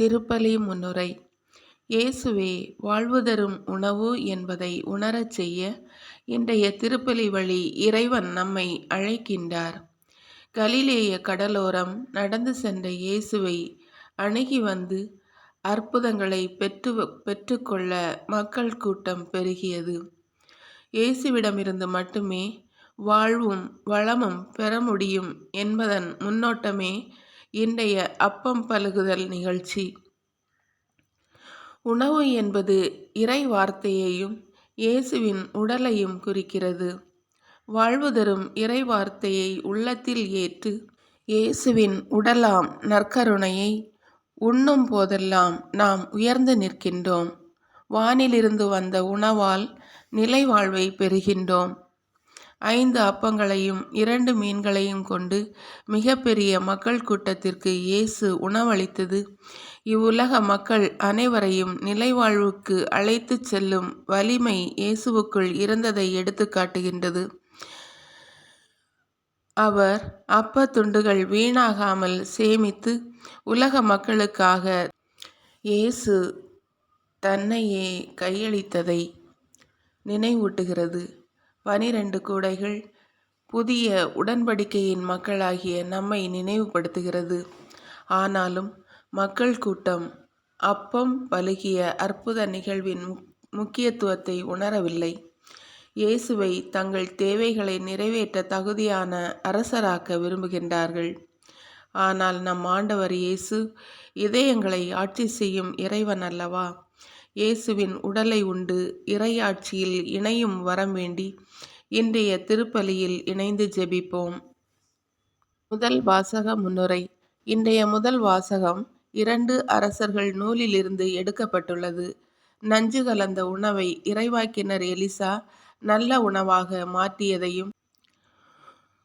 திருப்பலி முன்னுரை. இயேசுவே வாழ்வு தரும் உணவு என்பதை உணரச் செய்ய இன்றைய திருப்பலி வழி இறைவன் நம்மை அழைக்கின்றார். கலிலேய கடலோரம் நடந்து சென்ற இயேசுவை அணுகி வந்து அற்புதங்களை பெற்று பெற்றுக்கொள்ள மக்கள் கூட்டம் பெருகியது. இயேசுவிடமிருந்து மட்டுமே வாழ்வும் வளமும் பெற முடியும் என்பதன் முன்னோட்டமே இன்றைய அப்பம் பழுகுதல் நிகழ்ச்சி. உணவு என்பது இறை வார்த்தையையும் இயேசுவின் உடலையும் குறிக்கிறது. வாழ்வு தரும் இறை வார்த்தையை உள்ளத்தில் ஏற்று இயேசுவின் உடலாம் நற்கருணையை உண்ணும் போதெல்லாம் நாம் உயர்ந்து நிற்கின்றோம். வானிலிருந்து வந்த உணவால் நிலை வாழ்வை பெறுகின்றோம். ஐந்து அப்பங்களையும் இரண்டு மீன்களையும் கொண்டு மிகப்பெரிய மக்கள் கூட்டத்திற்கு இயேசு உணவளித்தது. இவ்வுலக மக்கள் அனைவரையும் நிலைவாழ்வுக்கு அழைத்துச் செல்லும் வலிமை இயேசுவுக்குள் இருந்ததை எடுத்து காட்டுகின்றது. அவர் அப்ப துண்டுகள் வீணாகாமல் சேமித்து உலக மக்களுக்காக இயேசு தன்னையே கையளித்ததை நினைவூட்டுகிறது. பனிரெண்டு கூடைகள் புதிய உடன்படிக்கையின் மக்களாகிய நம்மை நினைவுபடுத்துகிறது. ஆனாலும் மக்கள் கூட்டம் அப்பம் பழுகிய அற்புத நிகழ்வின் முக்கியத்துவத்தை உணரவில்லை. இயேசுவை தங்கள் தேவைகளை நிறைவேற்ற தகுதியான அரசராக்க விரும்புகின்றார்கள். ஆனால் நம் ஆண்டவர் இயேசு இதயங்களை ஆட்சி செய்யும் இறைவன் அல்லவா? இயேசுவின் உடலை உண்டு இறையாட்சியில் இணையும் வரம் வேண்டி இன்றைய திருப்பலியில் இணைந்து ஜெபிப்போம். முதல் வாசக முன்னுரை. இன்றைய முதல் வாசகம் இரண்டு அரசர்கள் நூலிலிருந்து எடுக்கப்பட்டுள்ளது. நஞ்சு கலந்த உணவை இறைவாக்கினர் எலிசா நல்ல உணவாக மாற்றியதையும்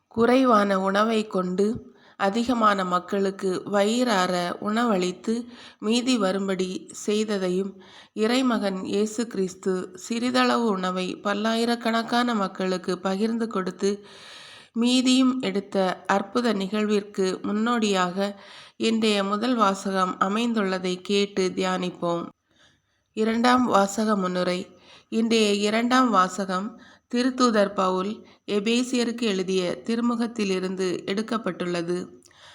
குறைவான உணவை கொண்டு அதிகமான மக்களுக்கு வயிறார உணவளித்து மீதி வரும்படி செய்ததையும் இறைமகன் இயேசு கிறிஸ்து சிறிதளவு உணவை பல்லாயிரக்கணக்கான மக்களுக்கு பகிர்ந்து கொடுத்து மீதியும் எடுத்த அற்புத நிகழ்விற்கு முன்னோடியாக இன்றைய முதல் வாசகம் அமைந்துள்ளதை கேட்டு தியானிப்போம். இரண்டாம் வாசக முன்னுரை. இன்றைய இரண்டாம் வாசகம் திருத்தூதர் பவுல் எபேசியருக்கு எழுதிய திருமுகத்திலிருந்து எடுக்கப்பட்டுள்ளது.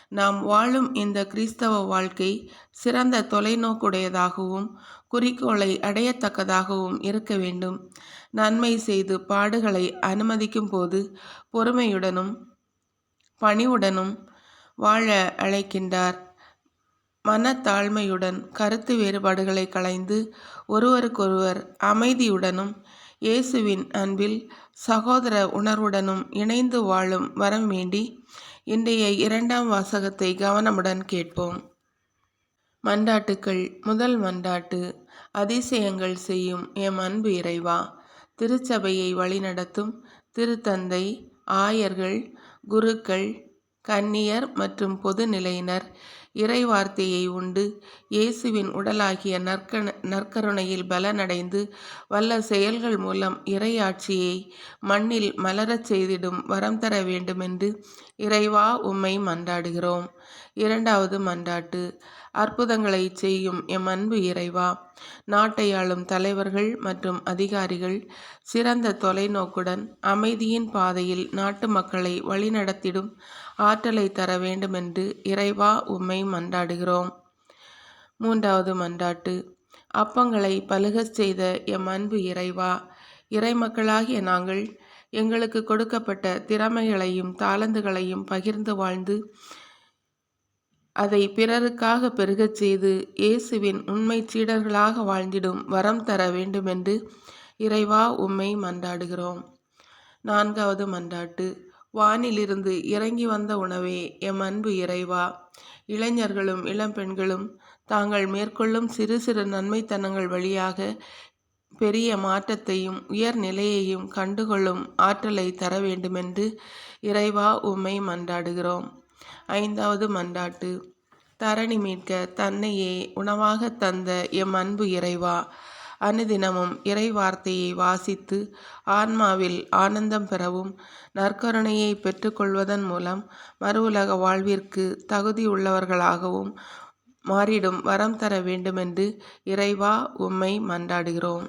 நாம் வாழும் இந்த கிறிஸ்தவ வாழ்க்கை சிறந்த தொலைநோக்குடையதாகவும் குறிக்கோளை அடையத்தக்கதாகவும் இருக்க வேண்டும். நன்மை செய்து பாடுகளை அனுமதிக்கும் போது பொறுமையுடனும் பணிவுடனும் வாழ அழைக்கின்றார். மனத்தாழ்மையுடன் கருத்து வேறுபாடுகளை களைந்து ஒருவருக்கொருவர் அமைதியுடனும் இயேசுவின் அன்பில் சகோதர உணர்வுடனும் இணைந்து வாழும் வரம் வேண்டி இன்றைய இரண்டாம் வாசகத்தை கவனமுடன் கேட்போம். மண்டாட்டுக்கள் முதல் மண்டாட்டு அதிசயங்கள் செய்யும் எம் அன்பு இறைவா திருச்சபையை வழிநடத்தும் திருத்தந்தை ஆயர்கள் குருக்கள் கன்னியர் மற்றும் பொதுநிலையினர் இறைவார்த்தையை உண்டு. இயேசுவின் உடலாகிய நற்கண நற்கருணையில் பலனடைந்து வல்ல செயல்கள் மூலம் இறையாட்சியை மண்ணில் மலரச் செய்திடும் வரம் தர வேண்டுமென்று இறைவா உம்மை மன்றாடுகிறோம். இரண்டாவது மன்றாட்டு அற்புதங்களை செய்யும் எம் அன்பு இறைவா நாட்டை ஆளும் தலைவர்கள் மற்றும் அதிகாரிகள் சிறந்த தொலைநோக்குடன் அமைதியின் பாதையில் நாட்டு மக்களை வழிநடத்திடும் ஆற்றலை தர வேண்டுமென்று இறைவா உம்மை மன்றாடுகிறோம் மூன்றாவது மன்றாட்டு அப்பங்களை பழுகச் செய்த எம் அன்பு இறைவா இறைமக்களாகிய நாங்கள் எங்களுக்கு கொடுக்கப்பட்ட திறமைகளையும் தாளந்துகளையும் பகிர்ந்து வாழ்ந்து அதை பிறருக்காக பெருகச் செய்து இயேசுவின் உண்மை சீடர்களாக வாழ்ந்திடும் வரம் தர வேண்டுமென்று இறைவா உம்மை மன்றாடுகிறோம். நான்காவது மன்றாட்டு வானிலிருந்து இறங்கி வந்த உணவே எம் அன்பு இறைவா இளைஞர்களும் இளம் பெண்களும் தாங்கள் மேற்கொள்ளும் சிறு சிறு நன்மைத்தனங்கள் வழியாக பெரிய மாற்றத்தையும் உயர்நிலையையும் கண்டுகொள்ளும் ஆற்றலை தர வேண்டுமென்று இறைவா உம்மை மன்றாடுகிறோம். ஐந்தாவது மன்றாட்டு. தரணி மீட்க தன்னையே உணவாக தந்த எம் அன்பு இறைவா அனுதினமும் இறை வார்த்தையை வாசித்து ஆன்மாவில் ஆனந்தம் பெறவும் நற்கருணையை பெற்றுக்கொள்வதன் மூலம் மறு உலக வாழ்விற்கு தகுதியுள்ளவர்களாகவும் மாறிடும் வரம் தர வேண்டுமென்று இறைவா உம்மை மன்றாடுகிறோம்.